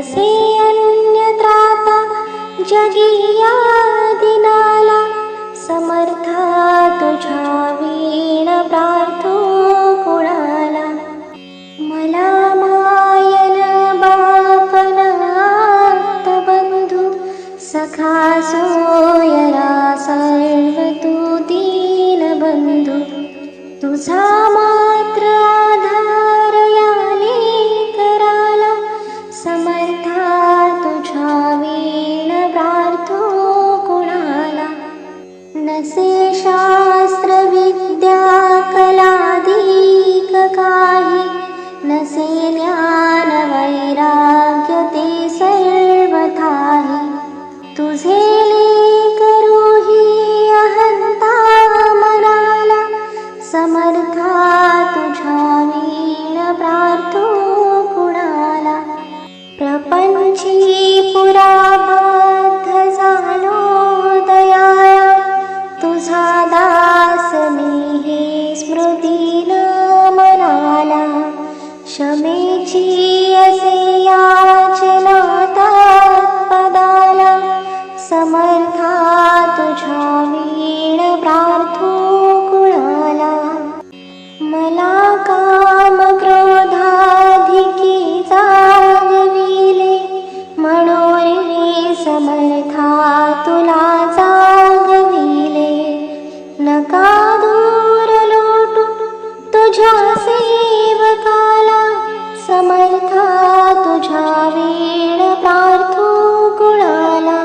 असे अन्यत्राता जगिया दिनाला समर्था तुझ्या वीण प्रार्थो कुणाला? मला मायन बापन बंधू सखा सोयरा सर्व तू दीन बंधू. तुझा शास्त्रविद्या कलादि काहि न सी ज्ञान वैराग्यते तुझे ಕ್ಷಮೆ ಕ್ಷೀಯಸೆಯಾ तुझ्या वीण प्रार्थो कुणाला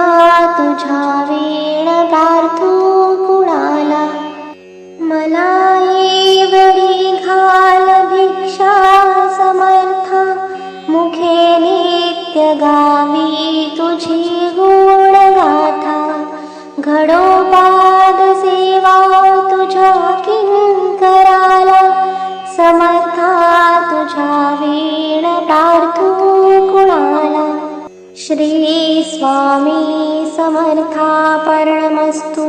तुझा तुझ्या वीण प्रार्थो कुणाला? मला एवढी घाल भिक्षा समर्था. मुखे नित्य गावी तुझी गुण गाथा. घडोपाद सेवा तुझ्या किंकराला. समर्था तुझ्या वीण प्रार्थो कुणाला? श्री स्वामी समर्था पर्णमस्तु